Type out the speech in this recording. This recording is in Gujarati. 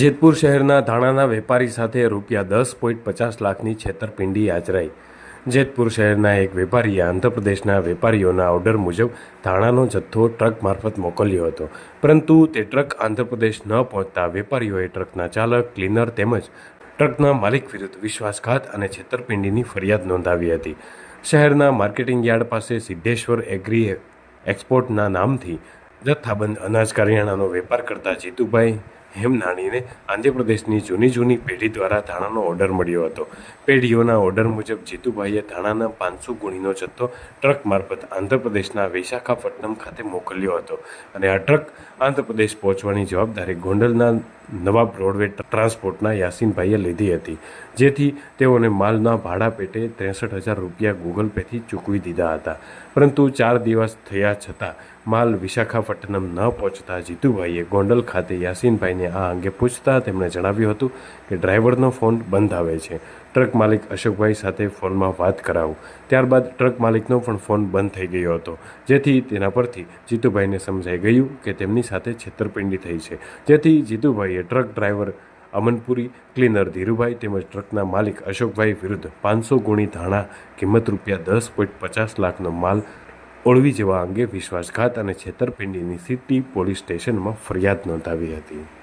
જેતપુર શહેરના ધાણાના વેપારી સાથે રૂપિયા દસ પોઈન્ટ પચાસ લાખની છેતરપિંડી આચરાઈ. જેતપુર શહેરના એક વેપારીએ આંધ્રપ્રદેશના વેપારીઓના ઓર્ડર મુજબ ધાણાનો જથ્થો ટ્રક મારફત મોકલ્યો હતો. પરંતુ તે ટ્રક આંધ્રપ્રદેશ ન પહોંચતા વેપારીઓએ ટ્રકના ચાલક, ક્લીનર તેમજ ટ્રકના માલિક વિરુદ્ધ વિશ્વાસઘાત અને છેતરપિંડીની ફરિયાદ નોંધાવી હતી. શહેરના માર્કેટિંગ યાર્ડ પાસે સિદ્ધેશ્વર એગ્રી એક્સપોર્ટના નામથી જથ્થાબંધ અનાજ કરિયાણાનો વેપાર કરતા જીતુભાઈ હેમનાણીને આંધ્રપ્રદેશની જૂની જૂની પેઢી દ્વારા ધાણાનો ઓર્ડર મળ્યો હતો. પેઢીઓના ઓર્ડર મુજબ જીતુભાઈએ ધાણાના પાંચસો ગુણીનો જથ્થો ટ્રક મારફત આંધ્રપ્રદેશના વિશાખાપટ્ટનમ ખાતે મોકલ્યો હતો. અને આ ટ્રક આંધ્રપ્રદેશ પહોંચવાની જવાબદારી ગોંડલના નવાબ રોડવે ટ્રાન્સપોર્ટના યાસીનભાઈએ લીધી હતી. જેથી તેઓને માલના ભાડા પેટે ત્રેસઠ હજાર રૂપિયા ગૂગલ પેથી ચૂકવી દીધા હતા. પરંતુ ચાર દિવસ થયા છતાં માલ વિશાખાપટ્ટનમ ન પહોંચતા જીતુભાઈએ ગોંડલ ખાતે યાસીનભાઈને આ અંગે પૂછતા તેમણે જણાવ્યું હતું કે ડ્રાઈવરનો ફોન બંધ આવે છે. ટ્રક માલિક અશોકભાઈ સાથે ફોનમાં વાત કરાવું. ત્યારબાદ ટ્રક માલિકનો પણ ફોન બંધ થઈ ગયો હતો. જેથી તેના પરથી જીતુભાઈને સમજાઈ ગયું કે તેમની સાથે છેતરપિંડી થઈ છે. જેથી જીતુભાઈએ truck driver Amanpuri, cleaner Dhirubhai તેમજ ટ્રકના માલિક અશોકભાઈ વિરુદ્ધ પાંચસો ગુણી ધાણા, કિંમત રૂપિયા દસ પોઈન્ટ પચાસ લાખનો માલ ઓળવી જવા અંગે વિશ્વાસઘાત અને છેતરપિંડીની સિટી પોલીસ સ્ટેશનમાં ફરિયાદ નોંધાવી હતી.